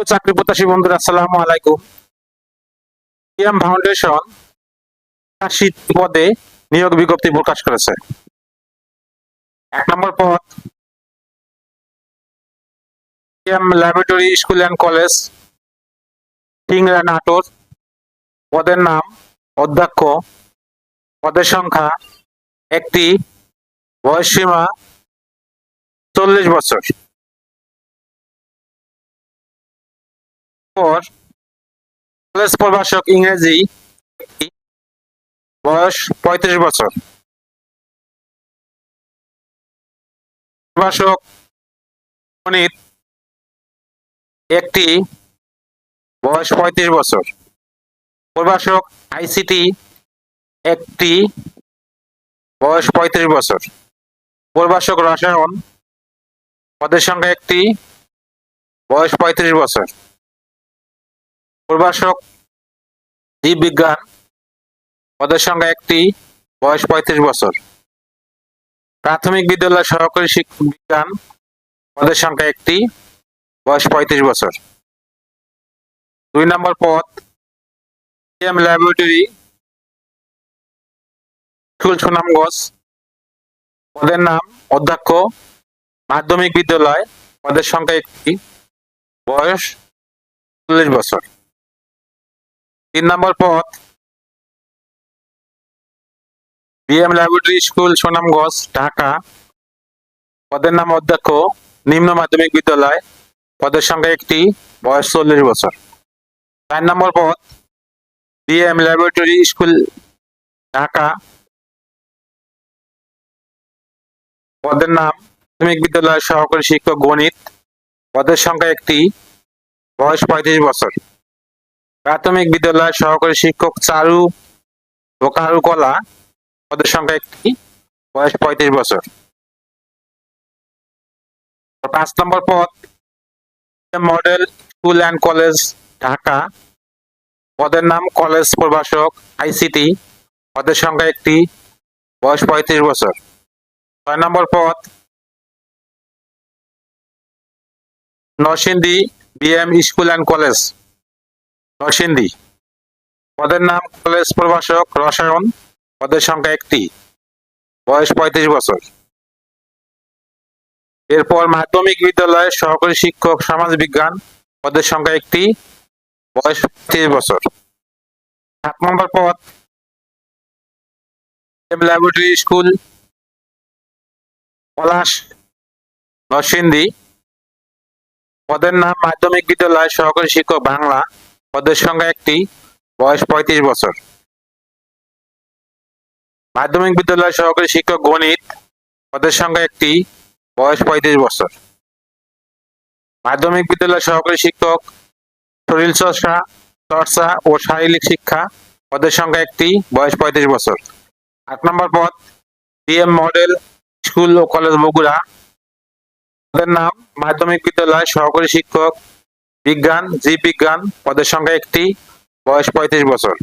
তো চাকরি প্রত্যাশী বন্ধুরা, আসসালামু আলাইকুম। পিএম ফাউন্ডেশন আশি পদে নিয়োগ বিজ্ঞপ্তি প্রকাশ করেছে। এক নম্বর পদ PM laboratory school and college Tingra Natore পদের নাম অধ্যক্ষ। পদের সংখ্যা একটি। বয়স সীমা চল্লিশ বছর। পর কলেজ প্রভাষক ইংরেজি বয়স পঁয়ত্রিশ বছর। প্রভাষক গণিত একটি বয়স পঁয়ত্রিশ বছর। প্রভাষক আইসিটি একটি বয়স পঁয়ত্রিশ বছর। প্রভাষক রসায়ন পদের সংখ্যা একটি বয়স পঁয়ত্রিশ বছর। প্রভাষক জীববিজ্ঞান পদের সংখ্যা একটি, বয়স পঁয়ত্রিশ বছর। প্রাথমিক বিদ্যালয় সহকারী শিক্ষক বিজ্ঞান পদের সংখ্যা একটি, বয়স পঁয়ত্রিশ বছর। দুই নম্বর পদ, এম ল্যাবরেটরি স্কুল সুনামগঞ্জ পদের নাম অধ্যক্ষ, মাধ্যমিক বিদ্যালয় পদের সংখ্যা একটি, বয়স চল্লিশ বছর। তিন নম্বর পদ BM laboratory school Sunamganj Dhaka. পদের নাম অধ্যক্ষ, নিম্ন মাধ্যমিক বিদ্যালয়। পদের সংখ্যা একটি, বয়স চল্লিশ বছর। চার নম্বর পদ বিএম ল্যাবরেটরি স্কুল ঢাকা। পদের নাম, মাধ্যমিক বিদ্যালয় সহকারী শিক্ষক গণিত। পদের সংখ্যা একটি, বয়স পঁয়ত্রিশ বছর। প্রাথমিক বিদ্যালয় সহকারী শিক্ষক চারু ও কারুকলা পদের সংখ্যা একটি, বয়স পঁয়ত্রিশ বছর। পাঁচ নম্বর পদ model school and college Dhaka. পদের নাম কলেজ প্রভাষক আইসিটি পদের সংখ্যা একটি, বয়স পঁয়ত্রিশ বছর। ছয় নম্বর পদ, Narsingdi BM school and college Narsingdi. পদের নাম কলেজ প্রভাষক রসায়ন, পদের সংখ্যা একটি। বয়স পঁয়ত্রিশ বছর। এরপর মাধ্যমিক বিদ্যালয়ের সহকারী শিক্ষক সমাজ বিজ্ঞান, পদের সংখ্যা একটি। বয়স পঁয়ত্রিশ বছর। সাত নম্বর পদ। Laboratory school Palash, Narsingdi. পদের নাম মাধ্যমিক বিদ্যালয় সহকারী শিক্ষক বাংলা। পদের সংখ্যা একটি, বয়স পঁয়ত্রিশ বছর। মাধ্যমিক বিদ্যালয় সহকারী শিক্ষক গণিত, পদের সংখ্যা একটি, বয়স পঁয়ত্রিশ বছর। মাধ্যমিক বিদ্যালয় সহকারী শিক্ষক, শরীর চর্চা চর্চা ও শারীরিক শিক্ষা, পদের সংখ্যা একটি, বয়স পঁয়ত্রিশ বছর। আট নম্বর পদ, ডিএম মডেল, স্কুল ও কলেজ বগুড়া। পদের নাম, মাধ্যমিক বিদ্যালয় সহকারী শিক্ষক বিজ্ঞান জীব বিজ্ঞান পদের সংখ্যা একটি, বয়স পঁয়ত্রিশ বছর।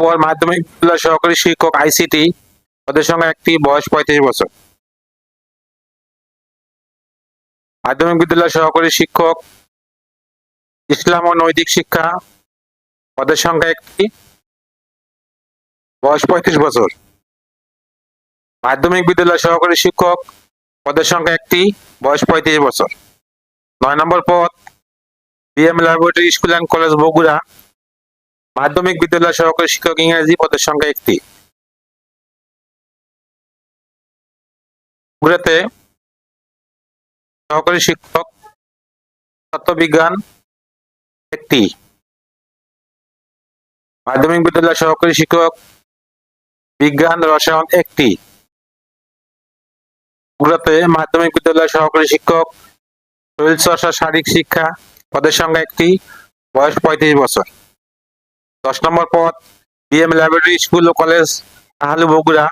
পর মাধ্যমিক বিদ্যালয় সহকারী শিক্ষক আইসিটি পদের সংখ্যা একটি, বয়স পঁয়ত্রিশ বছর। মাধ্যমিক বিদ্যালয় সহকারী শিক্ষক, ইসলাম ও নৈতিক শিক্ষা পদের সংখ্যা একটি, বয়স পঁয়ত্রিশ বছর। মাধ্যমিক বিদ্যালয় সহকারী শিক্ষক পদের সংখ্যা একটি, বয়স পঁয়ত্রিশ বছর। নয় নম্বর পদ BM laboratory school and college Bogura. মাধ্যমিক বিদ্যালয় সহকারী শিক্ষক ইংরেজি পদের সংখ্যা একটি। বগুড়াতে সহকারী শিক্ষক তত্ত্ববিজ্ঞান একটি। মাধ্যমিক বিদ্যালয় সহকারী শিক্ষক বিজ্ঞান রসায়ন একটি। বগুড়াতে মাধ্যমিক বিদ্যালয়ের সহকারী শিক্ষক শরীরচর্চা শারীরিক শিক্ষা পদের সংখ্যা একটি বয়স পঁয়ত্রিশ বছর। দশ নম্বর পদ বিএম ল্যাবরেটরি স্কুল ও কলেজ আহালু বগুড়া।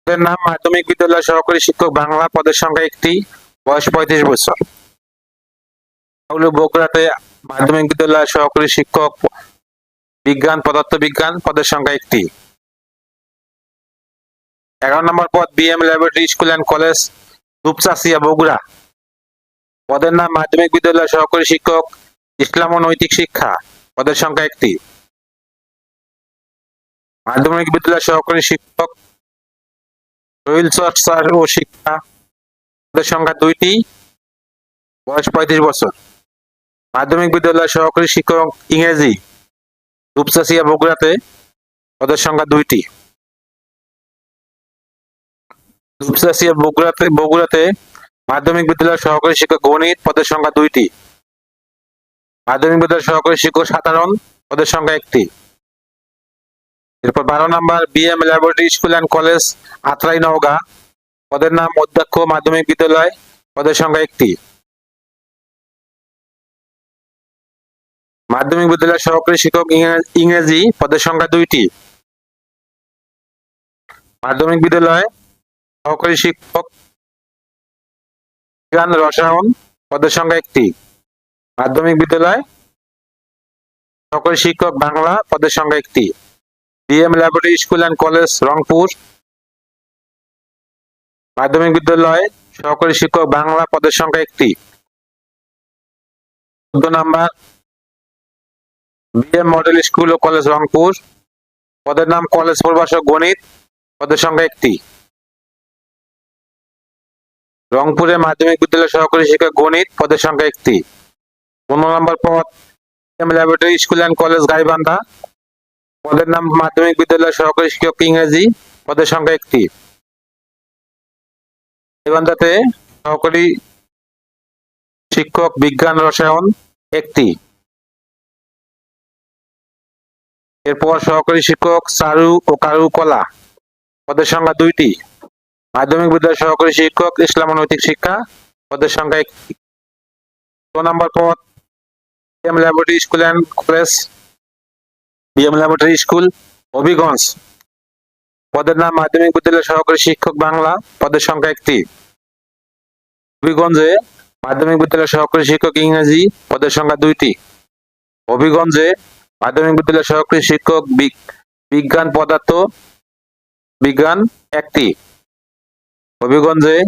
পদের নাম মাধ্যমিক বিদ্যালয় সহকারী শিক্ষক বাংলা পদের সংখ্যা একটি বয়স পঁয়ত্রিশ বছর। বগুড়াতে মাধ্যমিক বিদ্যালয় সহকারী শিক্ষক বিজ্ঞান পদার্থ বিজ্ঞান পদের সংখ্যা একটি। এগারো নম্বর পদ BM laboratory school and college Rupchashia Bogura. পদের নাম মাধ্যমিক বিদ্যালয় সহকারী শিক্ষক, ইসলাম ও নৈতিক শিক্ষা, পদের সংখ্যা একটি। মাধ্যমিক বিদ্যালয় সহকারী শিক্ষক শরীর চর্চা ও শিক্ষা, পদের সংখ্যা দুইটি, বয়স পঁয়ত্রিশ বছর। মাধ্যমিক বিদ্যালয় সহকারী শিক্ষক ইংরেজি রূপচাষিয়া বগুড়াতে পদের সংখ্যা দুইটি। বগুড়াতে বগুড়াতে মাধ্যমিক বিদ্যালয় সহকারী শিক্ষক গণিত পদের সংখ্যা দুইটি। মাধ্যমিক বিদ্যালয় সহকারী শিক্ষক সাধারণ পদের সংখ্যা একটি। এরপর বারো number BM laboratory school and college Atrai Naogaon. পদের নাম অধ্যক্ষ মাধ্যমিক বিদ্যালয়, পদের সংখ্যা একটি। মাধ্যমিক বিদ্যালয় সহকারী শিক্ষক ইংরেজি পদের সংখ্যা দুইটি। মাধ্যমিক বিদ্যালয় সহকারী শিক্ষক বিজ্ঞান রসায়ন পদের সংখ্যা একটি। মাধ্যমিক বিদ্যালয় সহকারী শিক্ষক বাংলা পদের সংখ্যা একটি। DM laboratory school and college Rangpur. মাধ্যমিক বিদ্যালয় সহকারী শিক্ষক বাংলা পদের সংখ্যা একটি। চোদ্দ নাম্বার বিএম মডেল স্কুল ও কলেজ রংপুর। পদের নাম কলেজ প্রভাষক গণিত, পদের সংখ্যা একটি। রংপুরে মাধ্যমিক বিদ্যালয় সহকারী শিক্ষক গণিত পদের সংখ্যা একটি। পনেরো নম্বর পদ laboratory, school and college Gaibandha. পদের নাম মাধ্যমিক বিদ্যালয় সহকারী শিক্ষক ইংরেজি, পদের সংখ্যা একটি। গাইবান্ধাতে সহকারী শিক্ষক বিজ্ঞান রসায়ন একটি। এরপর সহকারী শিক্ষক চারু ও কারুকলা পদের সংখ্যা দুইটি। মাধ্যমিক বিদ্যালয় সহকারী শিক্ষক, ইসলাম নৈতিক শিক্ষা, পদের সংখ্যা ছ নম্বর পদ BM laboratory school and college BM laboratory school Habiganj. পদের নাম মাধ্যমিক বিদ্যালয় সহকারী শিক্ষক বাংলা, পদের সংখ্যা একটি। হবিগঞ্জে মাধ্যমিক বিদ্যালয় সহকারী শিক্ষক ইংরেজি, পদের সংখ্যা দুইটি। হবিগঞ্জে মাধ্যমিক বিদ্যালয় সহকারী শিক্ষক বিজ্ঞান পদার্থ বিজ্ঞান একটি। হবিগঞ্জে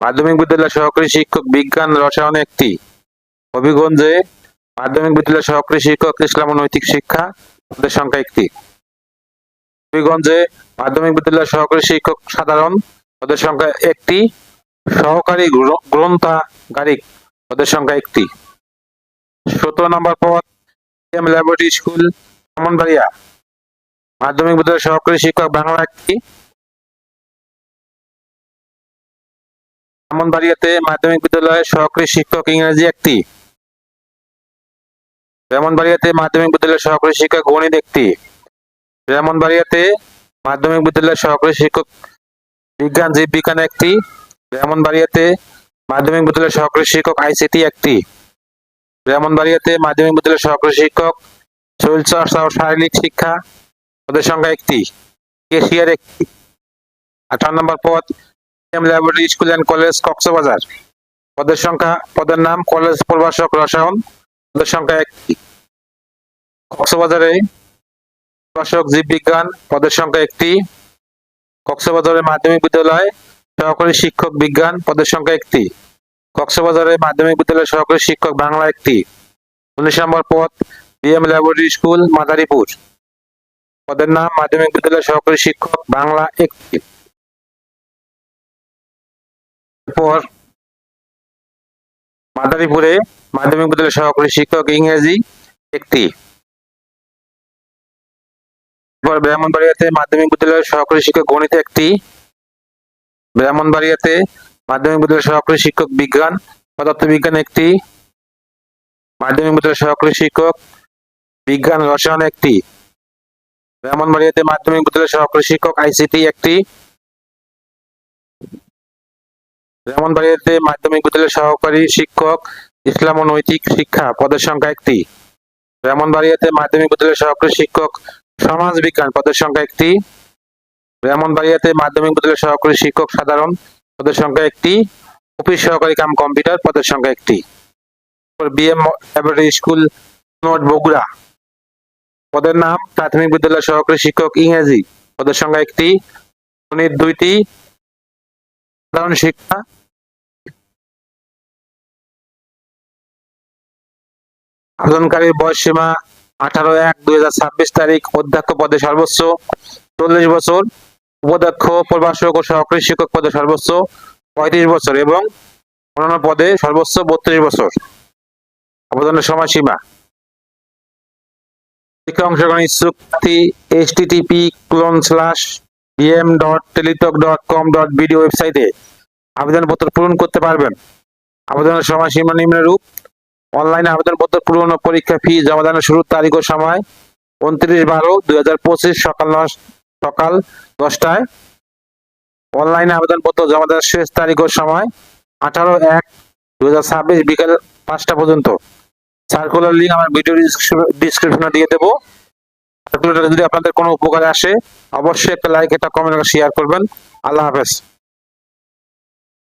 মাধ্যমিক বিদ্যালয় সহকারী শিক্ষক বিজ্ঞান রসায়ন একটি। হবিগঞ্জে মাধ্যমিক বিদ্যালয় সহকারী শিক্ষক ইসলাম নৈতিক শিক্ষা পদের সংখ্যা একটি। হবিগঞ্জে মাধ্যমিক বিদ্যালয় সহকারী শিক্ষক সাধারণ পদের সংখ্যা একটি। সহকারী গ্র- গ্রন্থাগারিক পদের সংখ্যা একটি। সতেরো নম্বর পদ, এম ল্যাবরেটরি স্কুল মাধ্যমিক বিদ্যালয় সহকারী শিক্ষক বাংলা একটি। ব্রাহ্মণবাড়িয়াতে মাধ্যমিক বিদ্যালয়ে সহকারী শিক্ষক ইংরেজি একটি। ব্রাহ্মণবাড়িয়াতে মাধ্যমিক বিদ্যালয়ের সহকারী শিক্ষক গণিত একটি। ব্রাহ্মণবাড়িয়াতে মাধ্যমিক বিদ্যালয়ের সহকারী শিক্ষক বিজ্ঞান জীববিজ্ঞান একটি। ব্রাহ্মণবাড়িয়াতে মাধ্যমিক বিদ্যালয়ের সহকারী শিক্ষক আইসিটি একটি। ব্রাহ্মণবাড়িয়াতে মাধ্যমিক বিদ্যালয়ের সহকারী শিক্ষক শরীরচর্চা ও শারীরিক শিক্ষা পদের সংখ্যা একটি। কেশিয়ার একটি। আঠারো নম্বর পদ M laboratory school and college Cox's Bazar পদের সংখ্যা, পদের নাম কলেজ প্রভাষক রসায়ন। পদের সংখ্যা একটি। কক্সবাজারে প্রভাষক জীববিজ্ঞান। পদের সংখ্যা একটি। কক্সবাজারের মাধ্যমিক বিদ্যালয়, সহকারী শিক্ষক বিজ্ঞান। পদের সংখ্যা একটি। কক্সবাজারের মাধ্যমিক বিদ্যালয়, সহকারী শিক্ষক, বাংলা একটি। উনিশ নম্বর পদ বিএম ল্যাবরেটরি স্কুল মাদারীপুর। পদের নাম, মাধ্যমিক বিদ্যালয়, সহকারী শিক্ষক, বাংলা একটি। এরপর মাদারীপুরে মাধ্যমিক বিদ্যালয় সহকারী শিক্ষক ইংরেজি একটি। এরপর ব্রাহ্মণবাড়িয়াতে মাধ্যমিক বিদ্যালয়ের সহকারী শিক্ষক গণিত একটি। ব্রাহ্মণবাড়িয়াতে মাধ্যমিক বিদ্যালয়ের সহকারী শিক্ষক বিজ্ঞান, পদার্থবিজ্ঞান একটি। মাধ্যমিক বিদ্যালয়ের সহকারী শিক্ষক বিজ্ঞান রসায়ন একটি। ব্রাহ্মণবাড়িয়াতে মাধ্যমিক বিদ্যালয়ের সহকারী শিক্ষক আইসিটি একটি। ব্রাহ্মণবাড়িয়াতে মাধ্যমিক বিদ্যালয়ের সহকারী শিক্ষক, ইসলাম ও নৈতিক শিক্ষা পদের সংখ্যা একটি। ব্রাহ্মণবাড়িয়াতে মাধ্যমিক বিদ্যালয়ের সহকারী শিক্ষক, সমাজ বিজ্ঞান পদের সংখ্যা একটি। ব্রাহ্মণবাড়িয়াতে মাধ্যমিক বিদ্যালয়ের সহকারী শিক্ষক সাধারণ পদের সংখ্যা একটি। অফিস সহকারী কাম কম্পিউটার পদের সংখ্যা একটি। বিএম স্কুল, নোট বগুড়া। পদের নাম প্রাথমিক বিদ্যালয় সহকারী শিক্ষক ইংরেজি পদের সংখ্যা একটি। দুইটি। সাধারণ শিক্ষা। আবেদনকারীর বয়সসীমা আঠারো এক দুই হাজার ছাব্বিশ তারিখ, অধ্যক্ষ পদে সর্বোচ্চ চল্লিশ বছর, উপাধ্যক্ষ, প্রভাষক ও সহকারী শিক্ষক পদে সর্বোচ্চ পঁয়ত্রিশ বছর এবং অন্যান্য পদে সর্বোচ্চ বত্রিশ বছর। আবেদনের সময়সীমা। শিক্ষা অংশগ্রহণ ইচ্ছুক H TTP colon slash DM dot Teletalk dot com dot ওয়েবসাইটে আবেদনপত্র পূরণ করতে পারবেন। আবেদনের সময়সীমা নিম্নরূপ। অনলাইনে আবেদনপত্র পূরণ ও পরীক্ষা ফি জমা দানের শুরুর তারিখ ও সময় উনত্রিশ বারো দুই হাজার পঁচিশ সকাল সকাল দশটায়। অনলাইনে আবেদনপত্র জমা দেওয়ার শেষ তারিখ ও সময় আঠারো এক দুই হাজার ছাব্বিশ বিকেল পাঁচটা পর্যন্ত। সার্কুলার লিঙ্ক আমার ভিডিও ডিসক্রিপশনে দিয়ে দেবো। যদি আপনাদের কোনো উপকারে আসে অবশ্যই একটা লাইক একটা কমেন্ট শেয়ার করবেন। আল্লাহ হাফেজ।